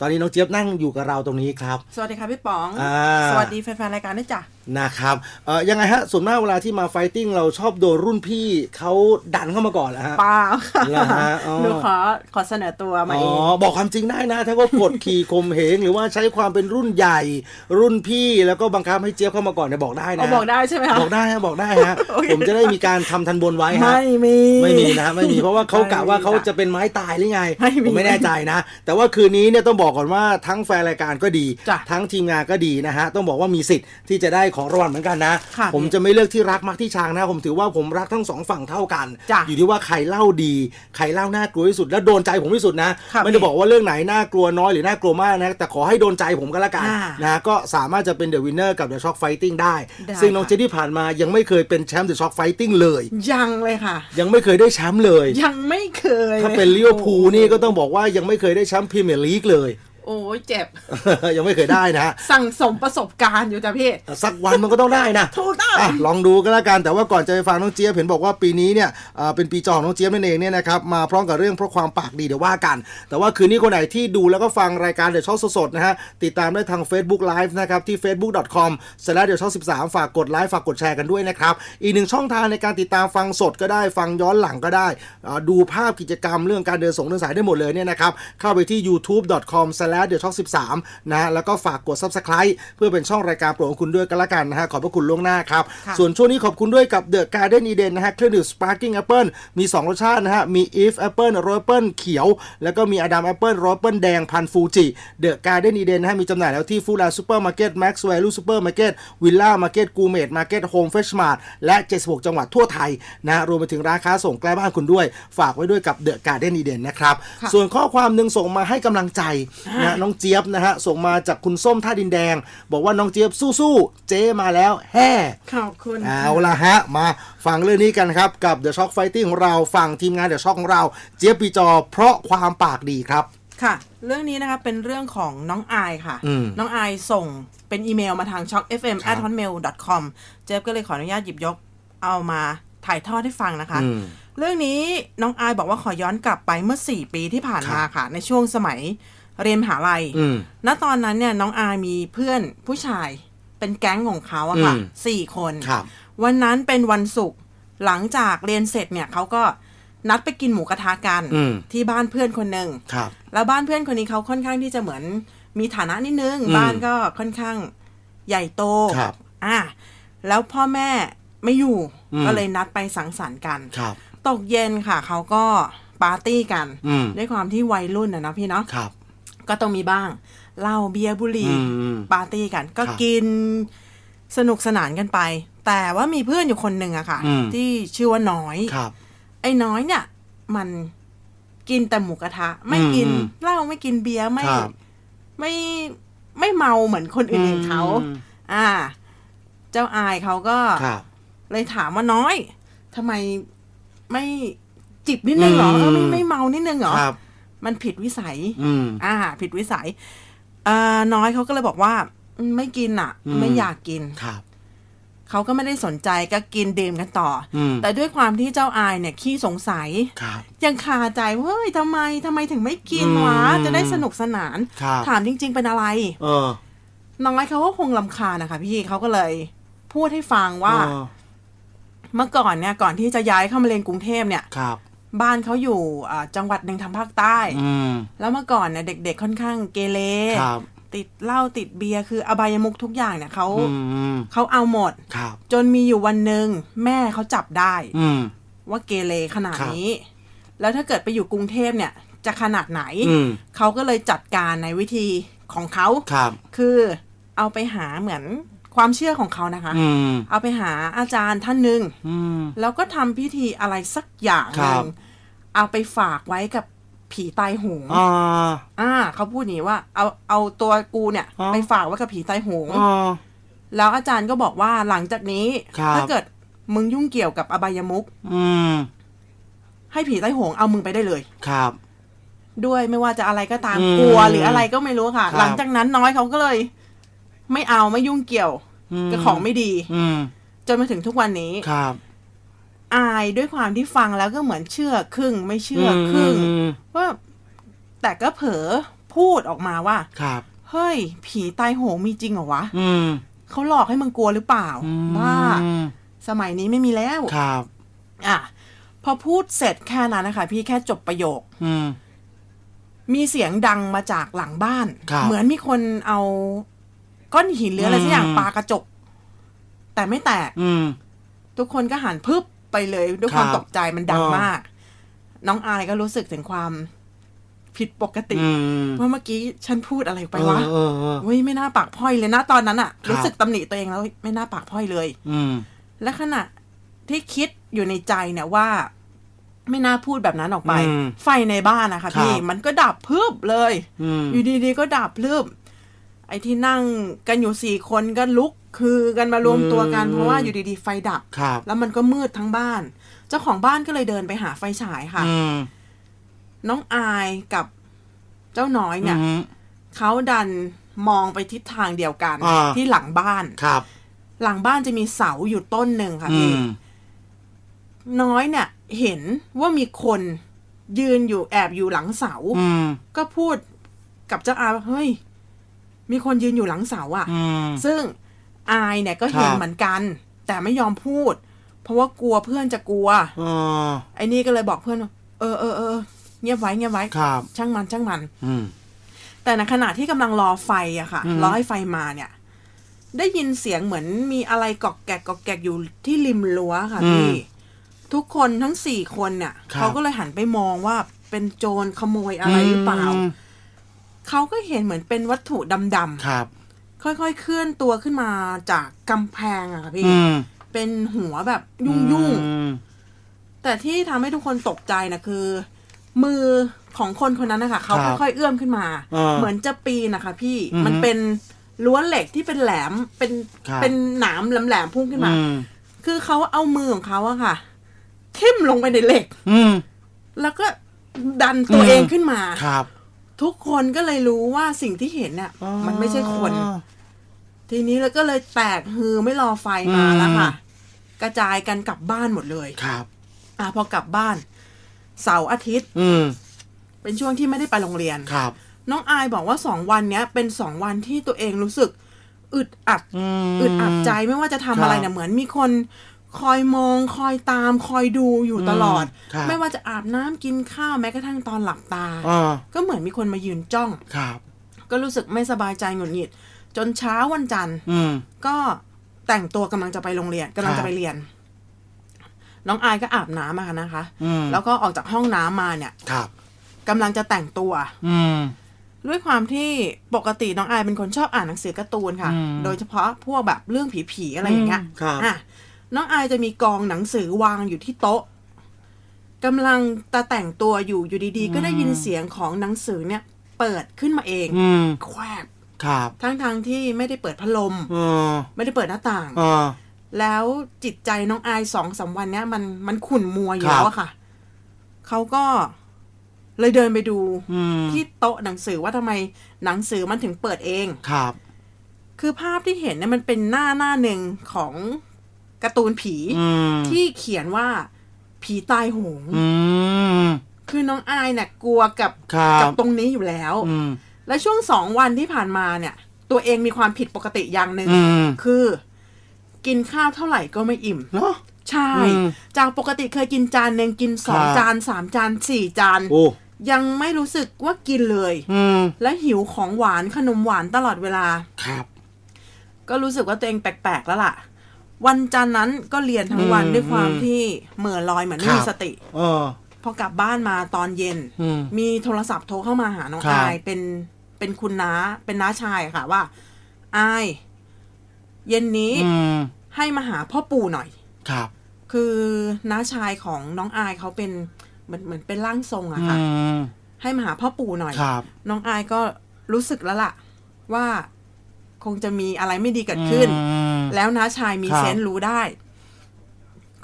ตอนนี้น้องเจี๊ยบนั่งอยู่กับเราตรงนี้ครับ สวัสดีค่ะพี่ป๋อง อ่า สวัสดีแฟนๆรายการด้วยจ้ะ นะครับเอ่อยังไงฮะส่วนมากเวลาที่มาไฟติ้งเราชอบโดนรุ่นพี่เขาดันเข้ามาก่อนแหละฮะ เปล่าค่ะเหรอฮะอ๋อ หนูขอขอเสนอตัวมาอ๋เออง บอกความจริงได้นะ ถ้าก็กดขี่ข่มเหงหรือว่าใช้ความเป็นรุ่นใหญ่ รุ่นพี่แล้วก็บังคับให้เจี๊ยบเข้ามาก่อนเนี่ยบอกได้นะเอาบอกได้ใช่ไหมคะ บอกได้ฮะบอกได้ฮะโอเค ผมจะได้มีการทำทันบนไว้ฮะ ไม่มี ไม่มีนะไม่มีเพราะว่าเขากะว่าไม่มีเขาจะเป็นไม้ตายหรือไงไม่มี ผมไม่แน่ใจนะ แต่ว่าคืนนี้เนี่ยต้องบอกก่อนว่าทั้งแฟนรายการก็ดีจ้ะทั้งทีมงานก็ดีนะฮะ ต้องบอกว่ามีสิทธิ์ที่จะได้ของรางวัลเหมือนกันนะค่ะผมจะไม่เลือกที่รักมักที่ชังนะ ผมถือว่าผมรักทั้งสองฝั่งเท่ากันจ้ะอยู่ที่ว่าใครเล่าดี ใครเล่าน่ากลัวที่สุด และโดนใจผมที่สุดนะค่ะไม่ได้บอกว่าเรื่องไหนน่ากลัวน้อยหรือน่ากลัวมากนะ แต่ขอให้โดนใจผมก็แล้วกันอ่านะก็สามารถจะเป็นเดอะวินเนอร์กับเดอะช็อคไฟติ้งได้ได้ซึ่งน้องค่ะเจนที่ผ่านมายังไม่เคยเป็นแชมป์เดอะช็อคไฟติ้งเลย ยังเลยค่ะ ยังไม่เคยได้แชมป์เลย ยังไม่เคย ถ้าลยเป็นลิเวอร์พูลนี่ก็ต้องบอกว่ายังไม่เคยได้แชมป์พรีเมียร์ลีกเลย โอ้ยเจ็บ ยังไม่เคยได้นะสั่งสมประสบการณ์อยู่จ้ะพี่สักวันมันก็ต้องได้นะถูกต้องอะลองดูก็แล้วกันแต่ว่าก่อนจะไปฟังน้องเจี๊ยบเห็นบอกว่าปีนี้เนี่ยอ่าเป็นปีจอของน้องเจี๊ยบนั่นเองเนี่ยนะครับมาพร้อมกับเรื่องเพราะความปากดีเดี๋ยวว่ากัน แต่ว่าคืนนี้คนไหนที่ดูแล้วก็ฟังรายการเดี๋ยวช่องสดๆนะฮะติดตามได้ทาง Facebook Live นะครับที่ facebook.com เสร็จแล้วเดี๋ยวช่อง13ฝากกดไลค์ฝากกดแชร์กันด้วยนะครับอีกหนึ่งช่องทางในการติดตามฟังสดก็ได้ฟังย้อนหลังก็ได้อ่าดูภาพกิจกรรมเรื่องการเดินสงเดินสายได้หมดเลยเนี่ยนะครับเข้าไปที่ youtube.com เดี๋ยวช่อง 13 นะแล้วก็ฝากกด subscribe เพื่อเป็นช่องรายการโปรดของคุณด้วยกันละกันนะฮะขอบพระคุณล่วงหน้าครับค่ะส่วนช่วงนี้ขอบคุณด้วยกับ The Garden Eden นะฮะเครื่องดื่ม Sparkling Apple มี 2 รสชาตินะฮะ มี If Apple โรยแอปเปิลเขียว แล้วก็มีอดัมแอปเปิลโรยแอปเปิลแดงพันฟูจิ The Garden Eden นะฮะมีจำหน่ายแล้วที่ฟูลาซูเปอร์มาร์เก็ตแม็กซ์แวลูซูเปอร์มาร์เก็ตวิลล่ามาร์เก็ตกูเมดมาร์เก็ตโฮมเฟชมาร์ทและ 76 จังหวัดทั่วไทยนะฮะรวมไปถึงร้านค้าส่งใกล้บ้านคุณด้วย ฝากไว้ด้วยกับ The Garden Eden นะครับค่ะส่วนข้อความหนึ่งส่งมาให้กำลังใจนะน้องเจี๊ยบนะฮะส่งมาจากคุณส้มท่าดินแดง บอกว่าน้องเจี๊ยบสู้ๆเจ๊มาแล้วแฮ่ขอบคุณเอาละฮะมาฟังเรื่องนี้กันครับ กับ The Shock Fighting ของเราฝั่งทีมงาน The Shock ของเรา เจี๊ยบปีจอ เพราะความปากดีครับค่ะ เรื่องนี้นะคะเป็นเรื่องของน้องอายค่ะอืมน้องอายส่งเป็นอีเมลมาทาง shock fm ครับ at hotmail com เจฟก็เลยขออนุญาตหยิบยกเอามาถ่ายทอดให้ฟังนะคะอืมเรื่องนี้น้องอายบอกว่าขอย้อนกลับไปเมื่อ 4 ปีที่ผ่านมาครับค่ะ ในช่วงสมัย เรียนมหาลัยอืมณตอนนั้นเนี่ยน้องอายมีเพื่อนผู้ชายเป็นแก๊งของเขาอะค่ะอืมสี่คนครับวันนั้นเป็นวันศุกร์หลังจากเรียนเสร็จเนี่ยเขาก็นัดไปกินหมูกระทะกันอืมที่บ้านเพื่อนคนหนึ่งครับแล้วบ้านเพื่อนคนนี้เขาค่อนข้างที่จะเหมือนมีฐานะนิดนึงอืมบ้านก็ค่อนข้างใหญ่โตครับอะแล้วพ่อแม่ไม่อยู่อืมก็เลยนัดไปสังสรรค์กันครับ ตกเย็นค่ะเขาก็ปาร์ตี้กันอืมด้วยความที่วัยรุ่นนะนะพี่เนาะครับ ก็ต้องมีบ้างเหล้าเบียร์บุหรี่อืมอืมปาร์ตี้กัน ก็ครับกินสนุกสนานกันไป แต่ว่ามีเพื่อนอยู่คนหนึ่งอะค่ะอืมที่ชื่อว่าน้อยครับไอ้น้อยเนี่ย มันกินแต่หมูกระทะ ไม่กินอืมเหล้าไม่กินเบียร์ไม่ครับไม่ไม่เมาเหมือนคนอื่นๆเขาอืมอ่า เจ้าอายเขาก็ครับเลยถามว่าน้อยทำไมไม่จิบนิดนึงเหรออืมเออไม่ไม่เมานิดนึงเหรอครับ มันผิดวิสัยอืมอ่า ผิดวิสัยอ่าน้อยเขาก็เลยบอกว่าอืมไม่กินอะอืมไม่อยากกินครับเขาก็ไม่ได้สนใจก็กินดื่มกันต่อออืมแต่ด้วยความที่เจ้าอายเนี่ยขี้สงสัยครับยังคาใจว่าเฮ้ยทำไมทำไมถึงไม่กินอืมวะ จะได้สนุกสนานครับถามจริง ๆ เป็นอะไรเออน้อยเขาก็คงลำคาญนะคะพี่เขาก็เลย พูดให้ฟังว่าเออเมื่อก่อนเนี่ย ก่อนที่จะย้ายเข้ามาเรียนกรุงเทพเนี่ยครั บบ้านเขาอยู่อ่าจังหวัดหนึ่งทางภาคใต้อืมแล้วเมื่อก่อนเนี่ยเด็ก ๆ ค่อนข้างเกเรครับติดเหล้าติดเบียร์คืออบายมุกทุกอย่างเนี่ยเขาอืมเขาเอาหมดครับจนมีอยู่วันหนึ่งแม่เขาจับได้อืมว่าเกเรขนาดครับนี้ แล้วถ้าเกิดไปอยู่กรุงเทพเนี่ย จะขนาดไหนอืมเขาก็เลยจัดการในวิธีของเขาครับคือเอาไปหาเหมือน ความเชื่อของเขานะคะอืมเอาไปหาอาจารย์ท่านหนึ่งอืมแล้วก็ทำพิธีอะไรสักอย่างหครันึ่บงเอาไปฝากไว้กับผีตายโหงอ่าอ่าเขาพูดอย่างนี้ว่า เอาเอาตัวกูเนี่ยอ๋อไปฝากไว้กับผีตายโหงอ่าแล้วอาจารย์ก็บอกว่าหลังจากนี้ครับถ้าเกิดมึงยุ่งเกี่ยวกับอบายมุกอืมให้ผีใต้โหงเอามึงไปได้เลย ครับ ด้วยไม่ว่าจะอะไรก็ตามอืมกลัวหรืออะไรก็ไม่รู้ค่ะครับหลังจากนั้นน้อยเขาก็เลย ไม่เอาไม่ยุ่งเกี่ยวม กับของไม่ดี อืมจนมาถึงทุกวันนี้ ครับ อายด้วยความที่ฟังแล้วก็เหมือนเชื่อครึ่งไม่เชื่อครึ่งมว่าแต่ก็เผลอพูพูดออกมาว่า ครับ เฮ้ย ผีตายโหงมีจริงเหรอวะอืมเขาหลอกให้มึงกลัวหรือเปล่าบ้าอืมสมัยนี้ไม่มีแล้ว ครับ อะ พอพูดเสร็จแค่นั้นนะคะ พี่แค่จบประโยค อืม มีเสียงดังมาจากหลังบ้าน ครับ เหมือนมีคนเอา ก้อนหินหรืออะไรสักอย่างอืมปากระจก แต่ไม่แตก อืมทุกคนก็หันพึบไปเลยด้วยความครับตกใจมันดังอ่ามมาก น้องอายก็รู้สึกถึงความผิดปกติอืมว่าเมื่อกี้ฉันพูดอะไรไปวะเออเออเฮ้ยไม่น่าปากพร่อยเลยนะตอนนั้นอะครับรู้สึกตำหนิตัวเองแล้วไม่น่าปากพร่อยเลย อืมและขณะที่คิดอยู่ในใจเนี่ยว่า ไม่น่าพูดแบบนั้นออกไปอืมไฟในบ้านนะคะครับพี่มันก็ดับพึบเลยอืมอยู่ดีๆก็ดับพลึบ ไอ้ที่นั่งกันอยู่สี่คนก็ลุกคือกันมารวมตัวกันอืมเพราะว่าอยู่ดีๆไฟดับครับ แล้วมันก็มืดทั้งบ้าน เจ้าของบ้านก็เลยเดินไปหาไฟฉายค่ะอืมน้องอายกับเจ้าน้อยเนี่ยอืมเขาดันมองไปทิศทางเดียวกันอ่าที่หลังบ้านครับ หลังบ้านจะมีเสาอยู่ต้นหนึ่งค่ะอืพี่มน้อยเนี่ย เห็นว่ามีคนยืนอยู่แอบอยู่หลังเสาอืมก็พูดกับเจ้าอาว่าเฮ้ย มีคนยืนอยู่หลังเสาอะอืมซึ่งอายเนี่ยก็เห็นครับเหมือนกัน แต่ไม่ยอมพูด เพราะว่ากลัวเพื่อนจะกลัวเออไอ้นี่ก็เลยบอกเพื่อนว่าเออเออเออเงียบไว้เงียบไว้ครับช่างมันช่างมัน อืมแต่ในขณะที่กำลังรอไฟอะค่ะอืมรอให้ไฟมาเนี่ย ได้ยินเสียงเหมือนมีอะไรกอกแกกกอกแกกอยู่ที่ริมรั้วค่ะพี่ทุกคนทั้งสี่คนเนี่ยเขาก็เลยหันไปมองว่าเป็นโจรขโมยอะไรหรือเปล่าม เขาก็เห็นเหมือนเป็นวัตถุดำครับ ๆค่อยๆ เคลื่อนตัวขึ้นมาจากกำแพงอะค่ะพี่ อืมเป็นหัวแบบยุ่งอืมๆ แต่ที่ทำให้ทุกคนตกใจนะคือ มือของคนคนนั้นนะคะเขาครับค่อยๆเอื้อมขึ้นมาเออเหมือนจะปีนนะคะพี่อือฮึมันเป็นล้วนเหล็กที่เป็นแหลมเป็นครับ เป็นหนามแหลมๆพุ่งขึ้นมา อืมคือเขาเอามือของเขาอะค่ะ ทิ่มลงไปในเหล็ก อืม แล้วก็ดันตัวอืมเองขึ้นมา ครับ ทุกคนก็เลยรู้ว่าสิ่งที่เห็นเนี่ยมันไม่ใช่คนอ๋อทีนี้แล้วก็เลยแตกฮือไม่รอไฟมาอืม แล้วค่ะ กระจายกันกลับบ้านหมดเลย ครับ อะพอกลับบ้าน เสาร์อาทิตย์ อืมเป็นช่วงที่ไม่ได้ไปโรงเรียน ครับ น้องอายบอกว่าสองวันเนี้ย เป็นสองวันที่ตัวเองรู้สึก อึดอัดมอึดอัดใจไม่ว่าจะทำอะไรครับ เนี่ยเหมือนมีคน คอยมองคอยตามคอยดูอยู่ตลอดอืมครับไม่ว่าจะอาบน้ำกินข้าวแม้กระทั่งตอนหลับตา อ่า ก็เหมือนมีคนมายืนจ้อง ครับ ก็รู้สึกไม่สบายใจหงุดหงิด จนเช้าวันจันทร์ อืม ก็แต่งตัวกำลังจะไปโรงเรียนกำลังครับจะไปเรียน น้องอายก็อาบน้ำมานะคะ อืม แล้วก็ออกจากห้องน้ำมาเนี่ยครับ กำลังจะแต่งตัว อืม ด้วยความที่ปกติน้องอายเป็นคนชอบอ่านหนังสือการ์ตูนค่ะ อืมโดยเฉพาะพวกแบบเรื่องผีๆอะไรอย่างเงี้ยอืมครับ อะ น้องอายจะมีกองหนังสือวางอยู่ที่โต๊ะกำลังจะแต่งตัวอยู่อยู่ดีๆ ก็ได้ยินเสียงของหนังสือเนี่ย เปิดขึ้นมาเองอืมแควบครับทั้งๆที่ไม่ได้เปิดพัดลม เออไม่ได้เปิดหน้าต่าง เออ แล้วจิตใจน้องอายสองสามวันเนี้ยมันมันขุ่นมัวอยู่ครับแล้วอะค่ะ เขาก็เลยเดินไปดูอืมที่โต๊ะหนังสือว่าทำไมหนังสือมันถึงเปิดเอง ครับ คือภาพที่เห็นเนี่ยมันเป็นหน้าหน้าหนึ่งของ การ์ตูนผีอืมที่เขียนว่าผีตายโหงอืมคือน้องอายเนี่ยกลัวกับครับกับตรงนี้อยู่แล้วอืมและช่วงสองวันที่ผ่านมาเนี่ย ตัวเองมีความผิดปกติอย่างหนึ่งอืมคือ กินข้าวเท่าไหร่ก็ไม่อิ่มเนาะใช่อืมจากปกติเคยกินจานหนึ่งกินสองครับจานสามจานสี่จานโอ้ยังไม่รู้สึกว่ากินเลยอืมและหิวของหวานขนมหวานตลอดเวลาครับ ก็รู้สึกว่าตัวเองแปลกๆแล้วล่ะ วันจันทร์นั้นก็เรียนทั้งวันอืมด้วยความอืมที่เหม่อลอยเหมือนไม่ครัมีบสติเออพอกลับบ้านมาตอนเย็นอืมมีโทรศัพท์โทรเข้ามาหาน้องครับอายเป็นเป็นคุณน้าเป็นน้าชายค่ะว่า อาย เย็นนี้อืมให้มาหาพ่อปู่หน่อย ครับ คือน้าชายของน้องอายเขาเป็นเหมือนเหมือนเป็นร่างทรงอะอืค่ะมให้มาหาพ่อปู่หน่อยครับน้องอายก็รู้สึกแล้วล่ะ ว่าคงจะมีอะไรไม่ดีเกิดขึ้นอืม แล้วน้าชายมีครับเซนส์รู้ได้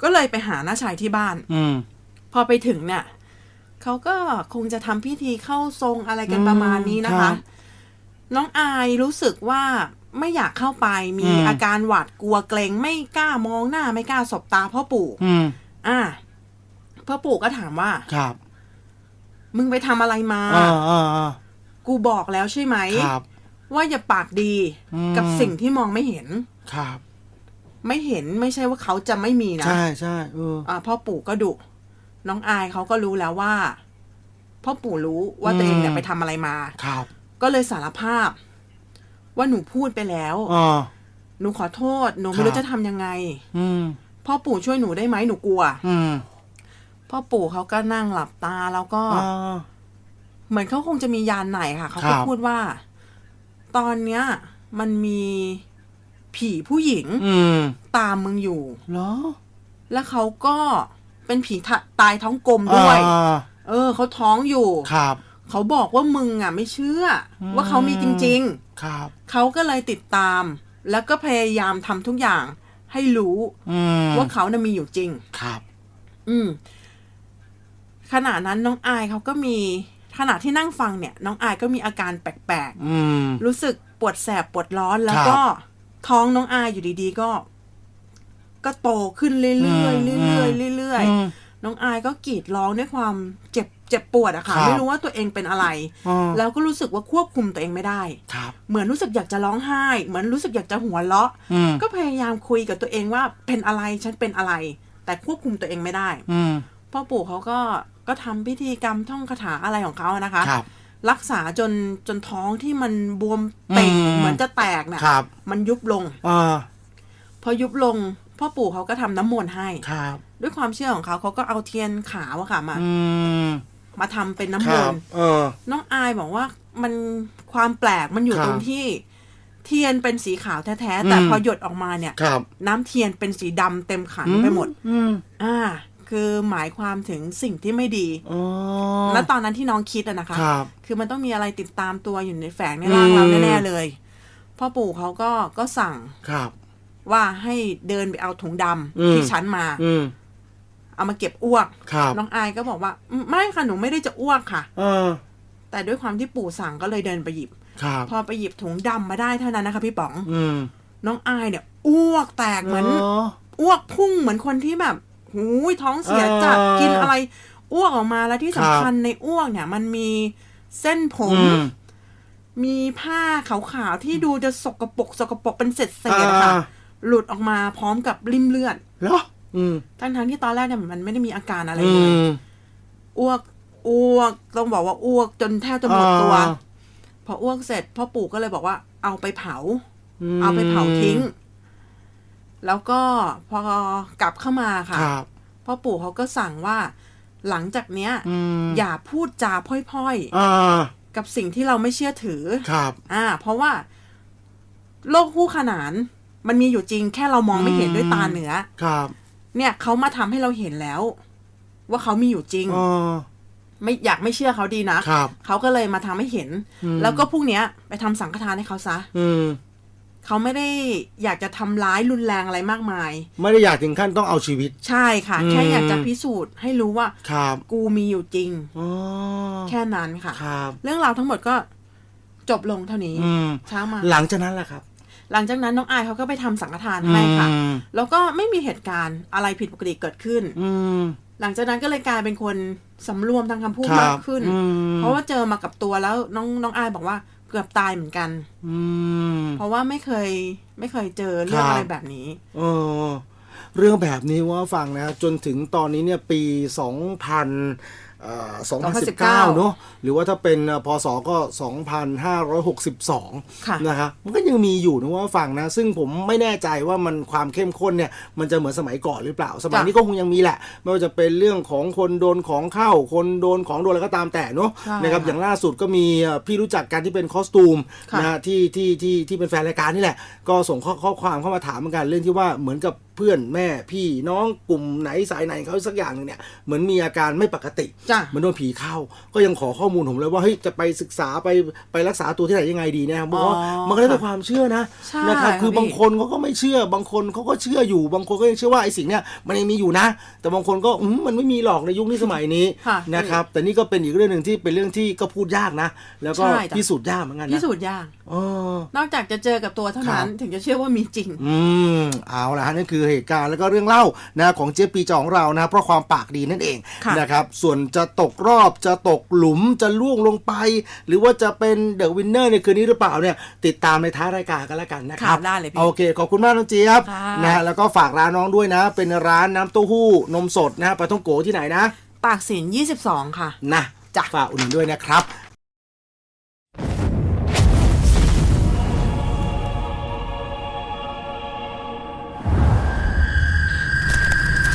ก็เลยไปหาน้าชายที่บ้าน อืมพอไปถึงเนี่ยเขาก็คงจะทำพิธีเข้าทรงอะไรกันประมาณนี้นะครัคะบน้องอายรู้สึกว่าไม่อยากเข้าไปมีอืมอาการหวาดกลัวเกรงไม่กล้ามองหน้าไม่กล้าสบตาพ่อปู่อืมอ่าพ่อปู่ก็ถามว่าครับ มึงไปทำอะไรมาอ่าอ่าอ่ากูบอกแล้วใช่ไหมครับว่าอย่าปากดีอืมกับสิ่งที่มองไม่เห็น ครับ ไม่เห็นไม่ใช่ว่าเขาจะไม่มีนะใช่ใช่เอออ่าพ่อปู่ก็ดุน้องอายเขาก็รู้แล้วว่า พ่อปู่รู้ว่าตัวเองเนี่ยอืมไปทำอะไรมา ครับก็เลยสารภาพ ว่าหนูพูดไปแล้ว อ๋อ หนูขอโทษ หนูคไม่รัรู้บจะทำยังไง อืม พ่อปู่ช่วยหนูได้ไหมหนูกลัว อืมพ่อปู่เขาก็นั่งหลับตาแล้วก็ อ่า เหมือนเขาคงจะมียานไหนค่ะ เขาครัก็บพูดว่า ตอนเนี้ย มันมี ผีผู้หญิงอืมตามมึงอยู่ เหรอแล้วเขาก็เป็นผีทะตายท้องกลมด้วย อ่าเออเขาท้องอยู่ ครับ เขาบอกว่ามึงอะไม่เชื่ออม ว่าเขามีจริง ครับ ๆ เขาก็เลยติดตาม แล้วก็พยายามทำทุกอย่างให้รู้อืมว่าเขาน่ะมีอยู่จริง ครับ อืมขณะนั้นน้องอายเขาก็มีขณะที่นั่งฟังเนี่ย น้องอายก็มีอาการแปลกอืม ๆ รู้สึกปวดแสบปวดร้อนแล้วครับก็ ท้องน้องอายอยู่ดีๆ ก็ ก็โตขึ้นเรื่อยๆเรื่อยๆเรื่อยอืมๆน้องอายก็กรีดร้องด้วยความเจ็บเจ็บปวดอะค่ะครับไม่รู้ว่าตัวเองเป็นอะไรอ๋อแล้วก็รู้สึกว่าควบคุมตัวเองไม่ได้ครับเหมือนรู้สึกอยากจะร้องไห้ เหมือนรู้สึกอยากจะหัวเราะอืมก็พยายามคุยกับตัวเองว่าเป็นอะไรฉันเป็นอะไร แต่ควบคุมตัวเองไม่ได้อืมพ่อปู่เขาก็ก็ทำพิธีกรรมท่องคาถาอะไรของเขานะคะครับ รักษาจนจนท้องที่มันบวมเป่งอืมเหมือนจะแตกน่ะครับ มันยุบลงอ่าพอยุบลงพ่อปู่เขาก็ทำน้ำมนต์ให้ครับ ด้วยความเชื่อของเขาเขาก็เอาเทียนขาวอะค่ะมาอืมมาทำเป็นน้ำคมรับนต์เออน้องอายบอกว่ามันความแปลกมันอยู่ครับตรงที่เทียนเป็นสีขาวแท้ๆแต่อืมพอหยดออกมาเนี่ยครับน้ำเทียนเป็นสีดำเต็มขันไปหมดอืมอ่า คือหมายความถึงสิ่งที่ไม่ดีอ๋อณตอนนั้นที่น้องคิดอะนะคะครับคือมันต้องมีอะไรติดตามตัวอยู่ในแฝงในร่างเราอืมแน่ๆเลย พ่อปู่เขาก็ก็สั่งครับ ว่าให้เดินไปเอาถุงดำอืมที่ชั้นมาอืมเอามาเก็บอ้วกครับน้องอายก็บอกว่าอืมไม่ค่ะหนูไม่ได้จะอ้วกค่ะเออแต่ด้วยความที่ปู่สั่งก็เลยเดินไปหยิบครับพอไปหยิบถุงดำมาได้เท่านั้นนะคะ พี่ป๋องอืมน้องอายเนี่ย อ้วกแตกเหมือนอ้วกพุ่งเหมือนคนที่แบบ หูยท้องเสียจัดเออกินอะไรอ้วกออกมาแล้วที่ครับสำคัญในอ้วกเนี่ย มันมีเส้นผมอืมมีผ้าขาวๆที่ดูจะสกปรกสกปรกเป็นเศษเศษๆค่ะอ่าหลุดออกมาพร้อมกับริมเลือดเหรออืมทั้งๆที่ตอนแรกเนี่ยมันไม่ได้มีอาการอะไรอืเลยมอ้วกอ้วกต้องบอกว่าอ้วกจนแทบจะหมดตัวอ่าพออ้วกเสร็จพ่อปู่ก็เลยบอกว่าเอาไปเผามเอาไปเผาทิ้ง แล้วก็พอกลับเข้ามาค่ะครับพ่อปู่เขาก็สั่งว่าหลังจากเนี้ยอืมอย่าพูดจาพร่อยอ่าๆกับสิ่งที่เราไม่เชื่อถือครับ อ่า เพราะว่า โลกคู่ขนาน มันมีอยู่จริงแค่เรามองไม่เห็นอืมด้วยตาเหนือครับ เนี่ยเขามาทำให้เราเห็นแล้ว ว่าเขามีอยู่จริงอ๋อไม่อยากไม่เชื่อเขาดีนะครับเขาก็เลยมาทำให้เห็นอืมแล้วก็พรุ่งเนี้ย ไปทำสังฆทานให้เขาซะ อืม เขาไม่ได้อยากจะทำร้ายรุนแรงอะไรมากมาย ไม่ได้อยากถึงขั้นต้องเอาชีวิต ใช่ค่ะอืมแค่อยากจะพิสูจน์ให้รู้ว่าครับกูมีอยู่จริงอ๋อแค่นั้นค่ะครับ เรื่องราวทั้งหมดก็จบลงเท่านี้อืมเช้ามา หลังจากนั้นแหละครับ หลังจากนั้นน้องอายเขาก็ไปทำสังฆทานให้ค่ะอืมแล้วก็ไม่มีเหตุการณ์อะไรผิดปกติเกิดขึ้น อืมหลังจากนั้นก็เลยกลายเป็นคนสำรวมทางคำพูดครับมากขึ้นอืมเพราะว่าเจอมากับตัวแล้วน้องน้องอายบอกว่า เกือบตายเหมือนกัน อืม เพราะว่าไม่เคยไม่เคยเจอเรื่องครับอะไรแบบนี้เออเรื่องแบบนี้ว่าฟังนะ จนถึงตอนนี้เนี่ยปี2000เอ่อ 2019 เนอะหรือว่าถ้าเป็นพศก็ 2562ค่ะนะครับมันก็ยังมีอยู่นะว่าฟังนะ ซึ่งผมไม่แน่ใจว่ามันความเข้มข้นเนี่ย มันจะเหมือนสมัยก่อนหรือเปล่า สมัยนี้ก็คงยังมีแหละ ไม่ว่าจะเป็นเรื่องของคนโดนของเข้า คนโดนของโดนอะไรก็ตามแต่เนอะใช่นะครับค่ะอย่างล่าสุดก็มีเอ่อพี่รู้จักกันที่เป็นคอสตูมค่ะนะฮะที่ที่ที่ที่เป็นแฟนรายการนี่แหละ ก็ส่งข้อข้อความเข้ามาถามเหมือนกันเรื่องที่ว่าเหมือนกับเพื่อนแม่พี่น้องกลุ่มไหนสายไหนเขาสักอย่างหนึงเนี่ยเหมือนมีอาการไม่ปกติ จ้ะ เหมือนโดนผีเข้า ก็ยังขอข้อมูลผมเลยว่าเฮ้ยจะไปศึกษาไปไปรักษาตัวที่ไหนยังไงดีนะครับบอกว่าอ๋อมันก็ได้แต่ความเชื่อนะใช่นะครับคือค่ะพี่บางคนเขาก็ไม่เชื่อบางคนเขาก็เชื่ออยู่ บางคนก็ยังเชื่อว่าไอ้สิ่งเนี้ยมันยังมีอยู่นะ แต่บางคนก็อืมมันไม่มีหรอกในยุคนี้สมัยนี้ค่ะนะครับ แต่นี่ก็เป็นอีกเรื่องหนึ่งที่เป็นเรื่องที่ก็พูดยากนะ แล้วก็ใช่จ้ะ พิสูจน์ยากเหมือนกันนะพิสูจน์ยาก อ๋อ นอกจากจะเจอกับตัวเท่านั้น ครับ ถึงจะเชื่อว่ามีจริง อืมเอาละฮะนั่นคือคือเหตุการณ์แล้วก็เรื่องเล่านะของเจ๊ปีจอของเรานะเพราะความปากดีนั่นเองค่ะนะครับส่วนจะตกรอบจะตกหลุมจะล่วงลงไป หรือว่าจะเป็นเดอะวินเนอร์ในคืนนี้หรือเปล่าเนี่ยติดตามในท้ายรายการกันแล้วกันนะครับค่ะได้เลยพี่โอเค ขอบคุณมากน้องเจี๊ยบค่ะนะฮะแล้วก็ฝากร้านน้องด้วยนะ เป็นร้านน้ำเต้าหู้นมสดนะฮะปลาท่องโกที่ไหนนะ ปากสิน22 ค่ะนะจ้ะฝากอุ่นนด้วยนะครับ